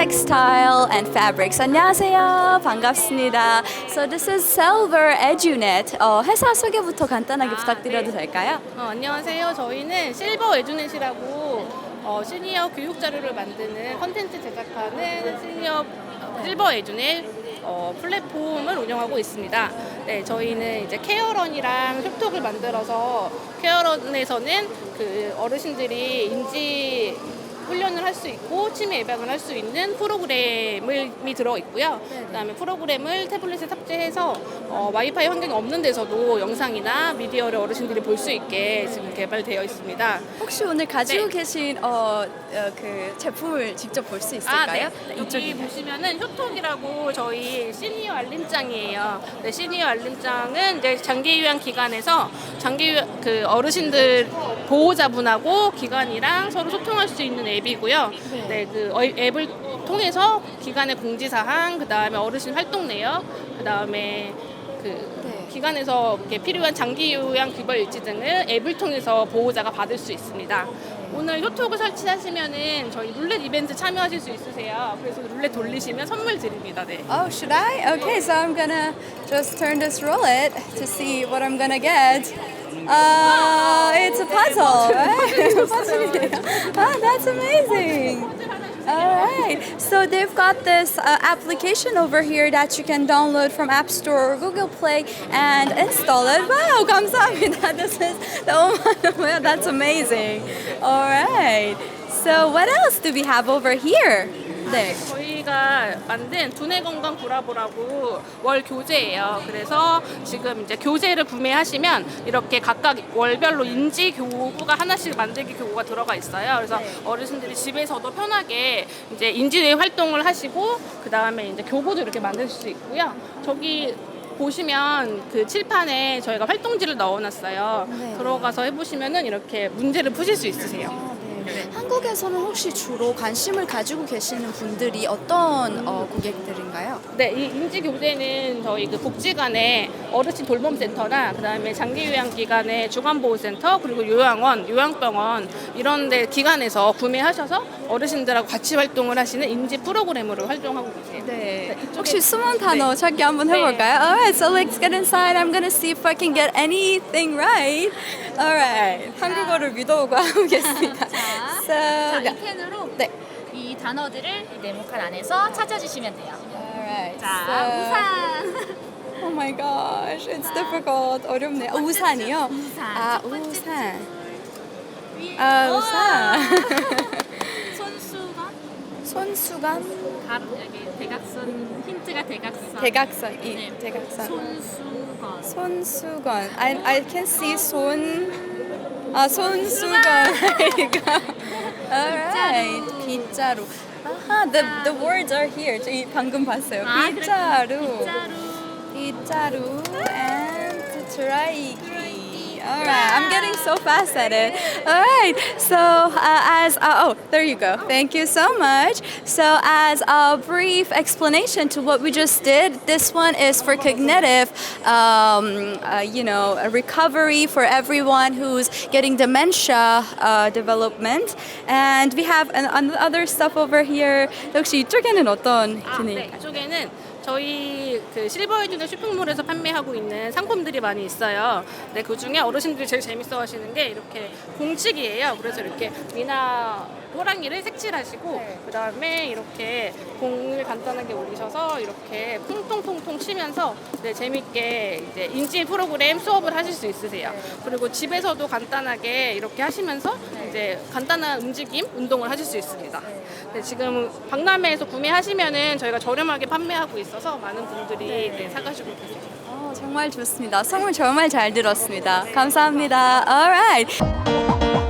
and Fabrics. 안녕하세요. 반갑습니다. So this is Silver Edunet. 어, 회사 소개부터 간단하게 아, 부탁드려도 네. 될까요? 어, 안녕하세요. 저희는 실버 에듀넷이라고 어, 시니어 교육 자료를 만드는 컨텐츠 제작하는 시니어 어, 실버 에듀넷 어, 플랫폼을 운영하고 있습니다. 네, 저희는 이제 케어런이랑 협톡을 만들어서 케어런에서는 그 어르신들이 인지 훈련을 할 수 있고 치매 예방을 할 수 있는 프로그램이 들어 있고요. 그다음에 프로그램을 태블릿에 탑재해서 어, 와이파이 환경이 없는 데서도 영상이나 미디어를 어르신들이 볼 수 있게 지금 개발되어 있습니다. 혹시 오늘 가지고 네. 계신 어, 어, 그 제품을 직접 볼 수 있을까요? 아, 네. 여기 보시면은 효톡이라고 저희 시니어 알림장이에요. 네, 시니어 알림장은 이제 장기 요양 기관에서 장기 요- 그 어르신들 보호자분하고 기관이랑 서로 소통할 수 있는 앱 이고요. 네, 그 어- 앱을 통해서 기관의 공지 사항, 그 다음에 어르신 활동 내역, 그 다음에 그 네. 기관에서 이렇게 필요한 장기 요양 귀벌 일지 등을 앱을 통해서 보호자가 받을 수 있습니다. 오늘 효톡을 설치하시면은 저희 룰렛 이벤트 참여하실 수 있으세요. 그래서 룰렛 돌리시면 선물 드립니다. 네. Oh, should I? Okay, so I'm gonna just turn this roulette to see what I'm gonna get. Uh, it's a puzzle, right? puzzle. that's amazing. All right. So they've got this uh, application over here that you can download from App Store or Google Play and install it. Wow, 감사합니다. This is oh, that's amazing. All right. So what else do we have over here? 네. 저희가 만든 두뇌 건강 브라보라고 월 교재예요. 그래서 지금 이제 교재를 구매하시면 이렇게 각각 월별로 인지 교구가 하나씩 만들기 교구가 들어가 있어요. 그래서 어르신들이 집에서도 편하게 이제 인지뇌 활동을 하시고 그 다음에 이제 교구도 이렇게 만들 수 있고요. 저기 보시면 그 칠판에 저희가 활동지를 넣어놨어요. 네. 들어가서 해보시면은 이렇게 문제를 푸실 수 있으세요. 한국에서는 혹시 주로 관심을 가지고 계시는 분들이 어떤 어, 고객들인가요? 네, 이 인지 교재는 저희 그 복지관의 어르신 돌봄 센터나 그다음에 장기 요양 기관의 중환보호 센터 그리고 요양원, 요양병원 이런 데 기관에서 구매하셔서 어르신들하고 같이 활동을 하시는 인지 프로그램으로 활동하고 계세요. 네. 이쪽에- 혹시 숨은 단어 네. 찾기 한번 해볼까요? Alright, so let's get inside. I'm gonna see if I can get anything right. Alright, 한국어를 믿어오고 하겠습니다. So, 자, 이 펜으로 네. 이 단어들을 이 네모칸 안에서 찾아주시면 돼요. Alright. 자, 우산. Oh my gosh, it's difficult. 어렵네. 어, 우산이요? 우산. 아, 첫 번째 우산. 위에. 아, 우와. 우산. 손수건. 손수건. 갑 여기 대각선 힌트가 대각선. 대각선. 이 네. 대각선. 손수건. 손수건. I I can see 손. 아 손수건. Alright. 빗자루. 아하, the the words are here. 저이 방금 봤어요. 아, 빗자루. 빗자루. 빗자루 and 드라이기. Alright, I'm getting so fast at it. Alright, so uh, as uh, oh, there you go. Thank you so much. So as a brief explanation to what we just did, this one is for cognitive, um, uh, you know, a recovery for everyone who's getting dementia uh, development, and we have an, an other stuff over here. 혹시 이쪽에는 어떤 아, 기능? 네. 이쪽에는 저희 그 실버에듀네 쇼핑몰에서 판매하고 있는 상품들이 많이 있어요. 네, 그 중에 어르신들이 제일 재밌어 하시는 게 이렇게 공치기예요. 그래서 이렇게 미나 호랑이를 색칠하시고 그 다음에 이렇게 공을 간단하게 올리셔서 이렇게 통통통통 치면서 네, 재밌게 이제 인지 프로그램 수업을 하실 수 있으세요. 그리고 집에서도 간단하게 이렇게 하시면서 이제 간단한 움직임 운동을 하실 수 있습니다. 네, 지금 박람회에서 구매하시면은 저희가 저렴하게 판매하고 있어서 많은 분들이 네, 사가시고 계세요. 어, 정말 좋습니다. 선물 정말 잘 들었습니다. 감사합니다. Alright.